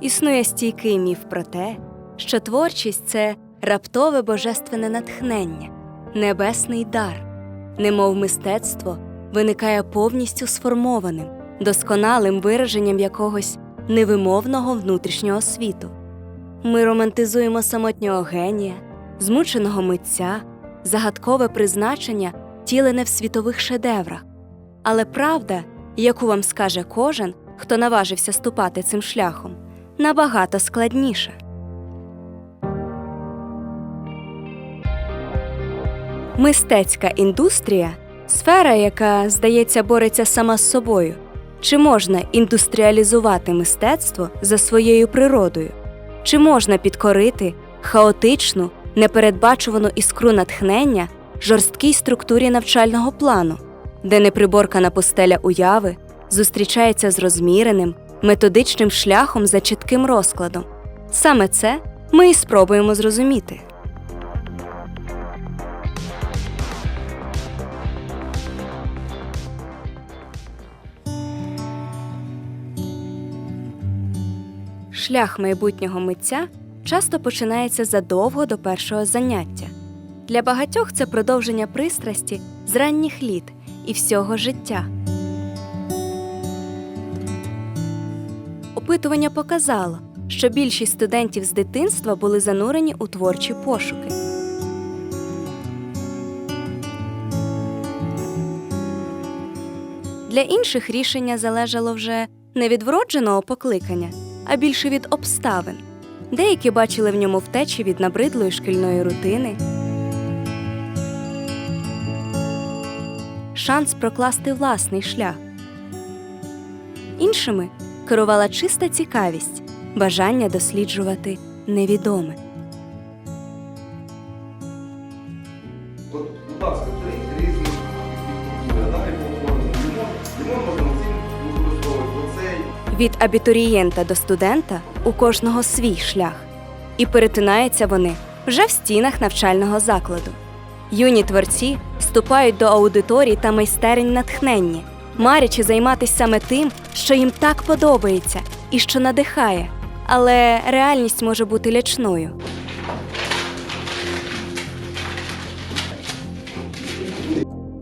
Існує стійкий міф про те, що творчість це раптове божественне натхнення, небесний дар, немов мистецтво виникає повністю сформованим, досконалим вираженням якогось невимовного внутрішнього світу. Ми романтизуємо самотнього генія, змученого митця, загадкове призначення, тілене в світових шедеврах. Але правда, яку вам скаже кожен, хто наважився ступати цим шляхом, набагато складніша. Мистецька індустрія сфера, яка, здається, бореться сама з собою. Чи можна індустріалізувати мистецтво за своєю природою? Чи можна підкорити хаотичну, непередбачувану іскру натхнення жорсткій структурі навчального плану, де неприборкана постеля уяви зустрічається з розміреним, методичним шляхом за чітким розкладом? Саме це ми і спробуємо зрозуміти. Шлях майбутнього митця часто починається задовго до першого заняття. Для багатьох це продовження пристрасті з ранніх літ і всього життя. Опитування показало, що більшість студентів з дитинства були занурені у творчі пошуки. Для інших рішення залежало вже не від вродженого покликання, а більше від обставин. Деякі бачили в ньому втечі від набридлої шкільної рутини. Шанс прокласти власний шлях. Іншими керувала чиста цікавість, бажання досліджувати невідоме. От, будь ласка, три різні далі поговоримо. Лимон, лимон можна використовувати оцей. Від абітурієнта до студента у кожного свій шлях, і перетинаються вони вже в стінах навчального закладу. Юні творці вступають до аудиторій та майстерень натхнення, марячи займатися саме тим, що їм так подобається і що надихає. Але реальність може бути лячною.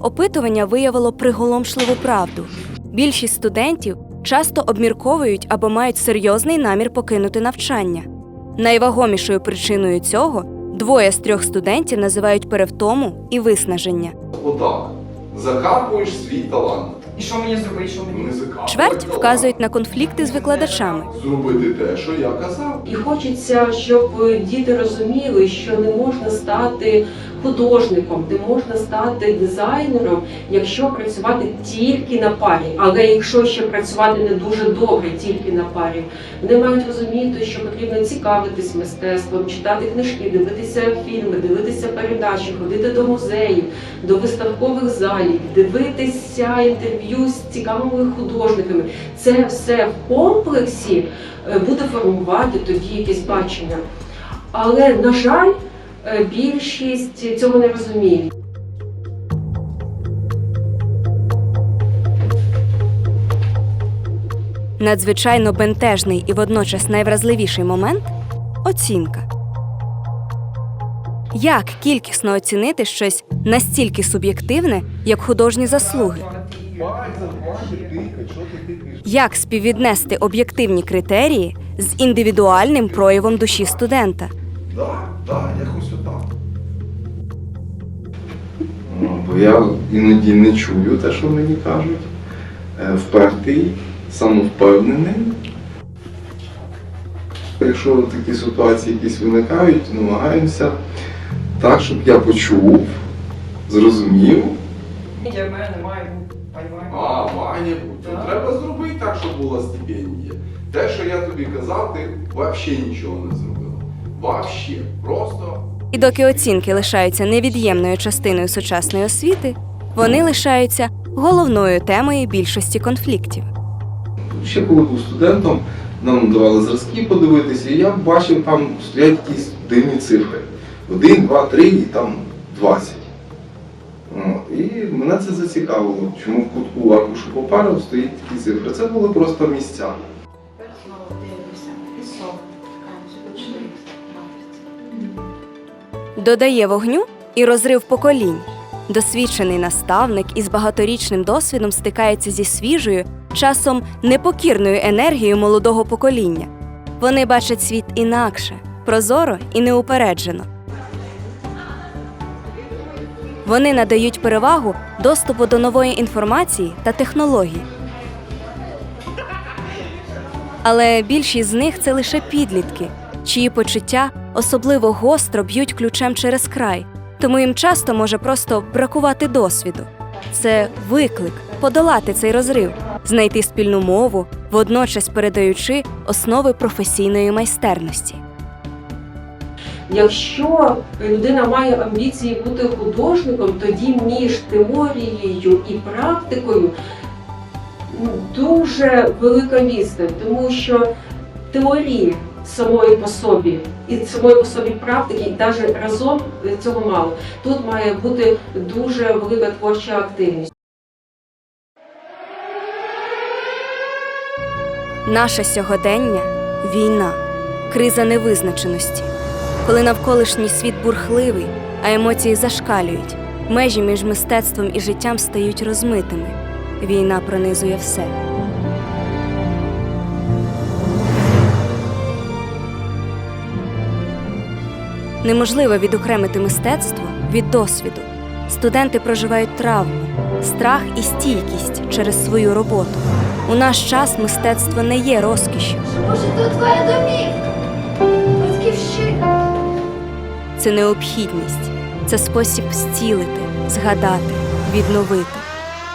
Опитування виявило приголомшливу правду. Більшість студентів часто обмірковують або мають серйозний намір покинути навчання. Найвагомішою причиною цього двоє з трьох студентів називають перевтому і виснаження. Отак. Закарбуєш свій талант. І що мені зробити? Що мені? Не закарбуй Чверть талант. вказують на конфлікти з викладачами. Зробити те, що я казав. І хочеться, щоб діти розуміли, що не можна стати художником, не можна стати дизайнером, якщо працювати тільки на парі. Але якщо ще працювати не дуже добре тільки на парі, вони мають розуміти, що потрібно цікавитись мистецтвом, читати книжки, дивитися фільми, дивитися передачі, ходити до музеїв, до виставкових залів, дивитися інтерв'ю з цікавими художниками. Це все в комплексі е, буде формувати тоді якесь бачення. Але, на жаль, більшість цього не розуміє. Надзвичайно бентежний і водночас найвразливіший момент оцінка. Як кількісно оцінити щось настільки суб'єктивне, як художні заслуги? Як співвіднести об'єктивні критерії з індивідуальним проявом душі студента? Да, да, якось отак. Ну, Бо я іноді не чую те, що мені кажуть. Е, Впертий, самовпевнений. Якщо такі ситуації якісь виникають, намагаємося так, щоб я почув, зрозумів. Для мене немає бути. А, має бути. Так. Треба зробити так, щоб була стипендія. Те, що я тобі казав, ти взагалі нічого не зробила. Вообще. Просто. І доки оцінки лишаються невід'ємною частиною сучасної освіти, вони лишаються головною темою більшості конфліктів. Ще коли був студентом, нам давали зразки подивитися, і я бачив, там стоять якісь дивні цифри. Один, два, три і там 20. І мене це зацікавило, чому в кутку аркушу паперу стоїть такі цифри. Це були просто місця. Додає вогню і розрив поколінь. Досвідчений наставник із багаторічним досвідом стикається зі свіжою, часом непокірною енергією молодого покоління. Вони бачать світ інакше, прозоро і неупереджено. Вони надають перевагу доступу до нової інформації та технологій. Але більшість з них це лише підлітки, чиї почуття особливо гостро б'ють ключем через край, тому їм часто може просто бракувати досвіду. Це виклик подолати цей розрив, знайти спільну мову, водночас передаючи основи професійної майстерності. Якщо людина має амбіції бути художником, тоді між теорією і практикою дуже велика відстань, тому що теорії самої по собі і самої по собі практики, і навіть разом цього мало. Тут має бути дуже велика творча активність. Наше сьогодення війна, криза невизначеності. Коли навколишній світ бурхливий, а емоції зашкалюють, межі між мистецтвом і життям стають розмитими. Війна пронизує все. Неможливо відокремити мистецтво від досвіду. Студенти проживають травму, страх і стійкість через свою роботу. У наш час мистецтво не є розкішшю, Може, то твоя домівка? Батьківщина? це необхідність, це спосіб зцілити, згадати, відновити.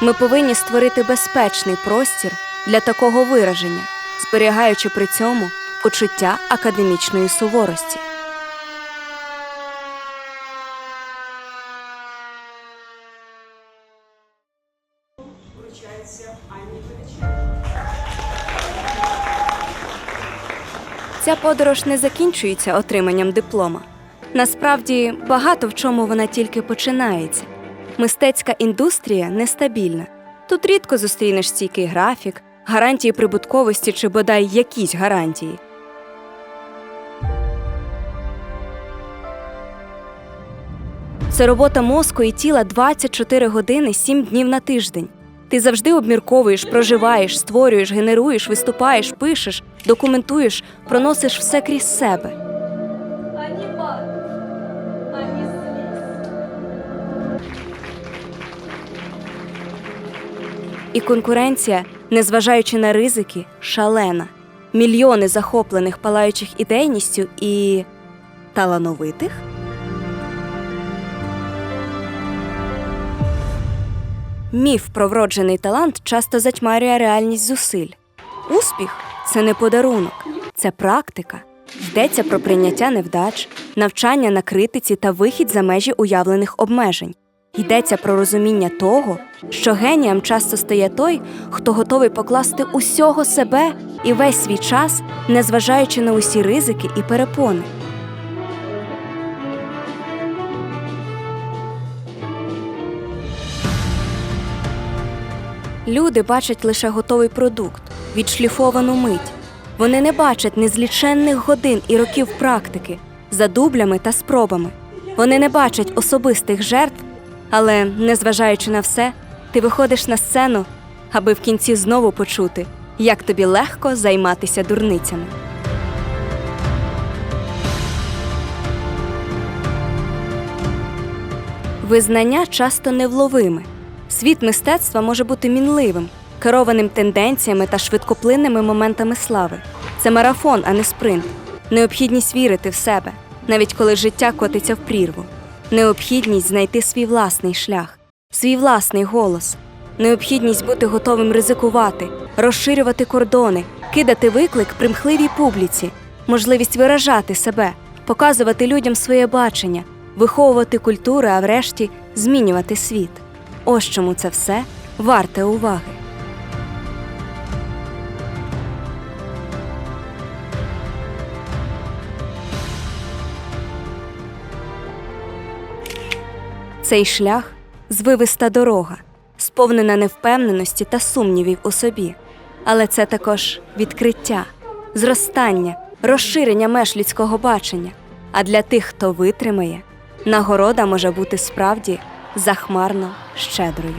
Ми повинні створити безпечний простір для такого вираження, зберігаючи при цьому почуття академічної суворості. Ця подорож не закінчується отриманням диплома. Насправді, багато в чому вона тільки починається. Мистецька індустрія нестабільна. Тут рідко зустрінеш стійкий графік, гарантії прибутковості чи бодай якісь гарантії. Це робота мозку і тіла 24 години 7 днів на тиждень. Ти завжди обмірковуєш, проживаєш, створюєш, генеруєш, виступаєш, пишеш, документуєш, проносиш все крізь себе. І конкуренція, незважаючи на ризики, шалена. Мільйони захоплених палаючих ідейністю і талановитих. Міф про вроджений талант часто затьмарює реальність зусиль. Успіх це не подарунок, це практика. Йдеться про прийняття невдач, навчання на критиці та вихід за межі уявлених обмежень. Йдеться про розуміння того, що генієм часто стає той, хто готовий покласти усього себе і весь свій час, незважаючи на усі ризики і перепони. Люди бачать лише готовий продукт, відшліфовану мить. Вони не бачать незліченних годин і років практики за дублями та спробами. Вони не бачать особистих жертв, але, незважаючи на все, ти виходиш на сцену, аби в кінці знову почути, як тобі легко займатися дурницями. Визнання часто невловиме. Світ мистецтва може бути мінливим, керованим тенденціями та швидкоплинними моментами слави. Це марафон, а не спринт. Необхідність вірити в себе, навіть коли життя котиться в прірву. Необхідність знайти свій власний шлях, свій власний голос. Необхідність бути готовим ризикувати, розширювати кордони, кидати виклик примхливій публіці, можливість виражати себе, показувати людям своє бачення, виховувати культури, а врешті змінювати світ. Ось чому це все варте уваги. Цей шлях звивиста дорога, сповнена невпевненості та сумнівів у собі. Але це також відкриття, зростання, розширення меж людського бачення. А для тих, хто витримає, нагорода може бути справді захмарно щедрою.